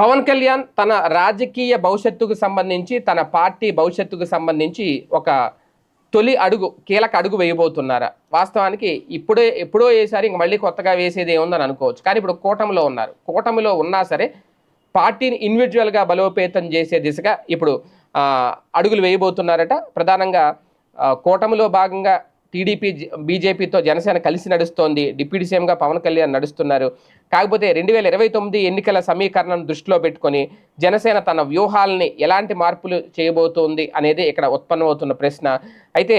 పవన్ కళ్యాణ్ తన రాజకీయ భవిష్యత్తుకు సంబంధించి తన పార్టీ భవిష్యత్తుకు సంబంధించి ఒక తొలి అడుగు కీలక అడుగు వేయబోతున్నారా. వాస్తవానికి ఇప్పుడే ఎప్పుడో వేసారు ఇంక మళ్ళీ కొత్తగా వేసేది ఏముందని అనుకోవచ్చు. కానీ ఇప్పుడు కూటమిలో ఉన్నారు. కూటమిలో ఉన్నా సరే పార్టీని ఇండివిజువల్గా బలోపేతం చేసే దిశగా ఇప్పుడు అడుగులు వేయబోతున్నారట. ప్రధానంగా కూటమిలో భాగంగా టీడీపీ బీజేపీతో జనసేన కలిసి నడుస్తోంది. డిప్యూటీ సీఎంగా పవన్ కళ్యాణ్ నడుస్తున్నారు. కాకపోతే రెండు వేల ఇరవై తొమ్మిది ఎన్నికల సమీకరణను దృష్టిలో పెట్టుకొని జనసేన తన వ్యూహాలని ఎలాంటి మార్పులు చేయబోతోంది అనేది ఇక్కడ ఉత్పన్నమవుతున్న ప్రశ్న. అయితే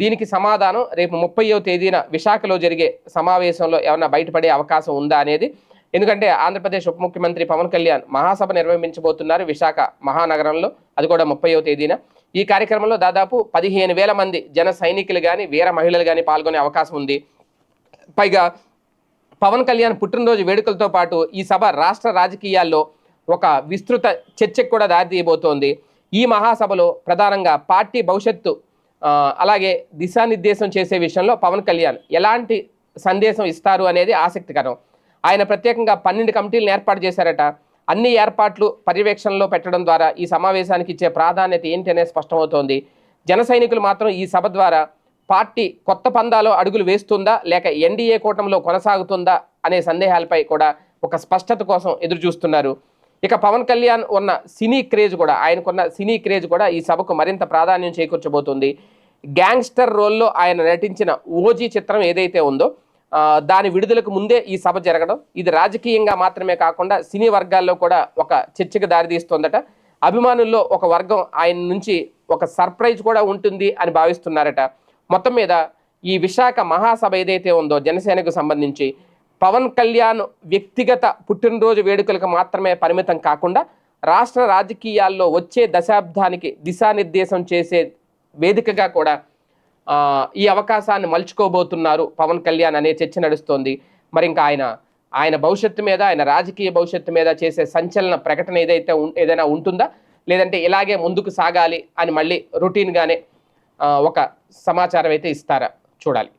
దీనికి సమాధానం రేపు ముప్పైవ తేదీన విశాఖలో జరిగే సమావేశంలో ఏమైనా బయటపడే అవకాశం ఉందా అనేది. ఎందుకంటే ఆంధ్రప్రదేశ్ ఉప ముఖ్యమంత్రి పవన్ కళ్యాణ్ మహాసభ నిర్వహించబోతున్నారు విశాఖ మహానగరంలో. అది కూడా ముప్పైవ తేదీన. ఈ కార్యక్రమంలో దాదాపు పదిహేను వేల మంది జన సైనికులు కానీ వీర మహిళలు కానీ పాల్గొనే అవకాశం ఉంది. పైగా పవన్ కళ్యాణ్ పుట్టినరోజు వేడుకలతో పాటు ఈ సభ రాష్ట్ర రాజకీయాల్లో ఒక విస్తృత చర్చకు కూడా దారితీయబోతోంది ఈ మహాసభలో ప్రధానంగా పార్టీ భవిష్యత్తు అలాగే దిశానిర్దేశం చేసే విషయంలో పవన్ కళ్యాణ్ ఎలాంటి సందేశం ఇస్తారు అనేది ఆసక్తికరం. ఆయన ప్రత్యేకంగా పన్నెండు కమిటీలను ఏర్పాటు చేశారట. అన్ని ఏర్పాట్లు పర్యవేక్షణలో పెట్టడం ద్వారా ఈ సమావేశానికి ఇచ్చే ప్రాధాన్యత ఏంటి అనేది స్పష్టమవుతోంది. జన సైనికులు మాత్రం ఈ సభ ద్వారా పార్టీ కొత్త పందాలో అడుగులు వేస్తుందా లేక ఎన్డీఏ కూటమిలో కొనసాగుతుందా అనే సందేహాలపై కూడా ఒక స్పష్టత కోసం ఎదురు చూస్తున్నారు ఇక పవన్ కళ్యాణ్ ఉన్న సినీ క్రేజ్ కూడా ఆయనకున్న సినీ క్రేజ్ కూడా ఈ సభకు మరింత ప్రాధాన్యం చేకూర్చబోతుంది. గ్యాంగ్స్టర్ రోల్లో ఆయన నటించిన ఓజీ చిత్రం ఏదైతే ఉందో దాని విడుదలకు ముందే ఈ సభ జరగడం. ఇది రాజకీయంగా మాత్రమే కాకుండా సినీ వర్గాల్లో కూడా ఒక చర్చకు దారితీస్తోందట అభిమానుల్లో ఒక వర్గం ఆయన నుంచి ఒక సర్ప్రైజ్ కూడా ఉంటుంది అని భావిస్తున్నారట. మొత్తం మీద ఈ విశాఖ మహాసభ ఏదైతే ఉందో జనసేనకు సంబంధించి పవన్ కళ్యాణ్ వ్యక్తిగత పుట్టినరోజు వేడుకలకు మాత్రమే పరిమితం కాకుండా రాష్ట్ర రాజకీయాల్లో వచ్చే దశాబ్దానికి దిశానిర్దేశం చేసే వేదికగా కూడా ఈ అవకాశాన్ని మలుచుకోబోతున్నారు పవన్ కళ్యాణ్ అనే చర్చ నడుస్తోంది. మరి ఇంకా ఆయన ఆయన భవిష్యత్తు మీద ఆయన రాజకీయ భవిష్యత్తు మీద చేసే సంచలన ప్రకటన ఏదైతే ఏదైనా ఉంటుందా? లేదంటే ఇలాగే ముందుకు సాగాలి అని మళ్ళీ రొటీన్గానే ఒక సమాచారం అయితే ఇస్తారా? చూడాలి.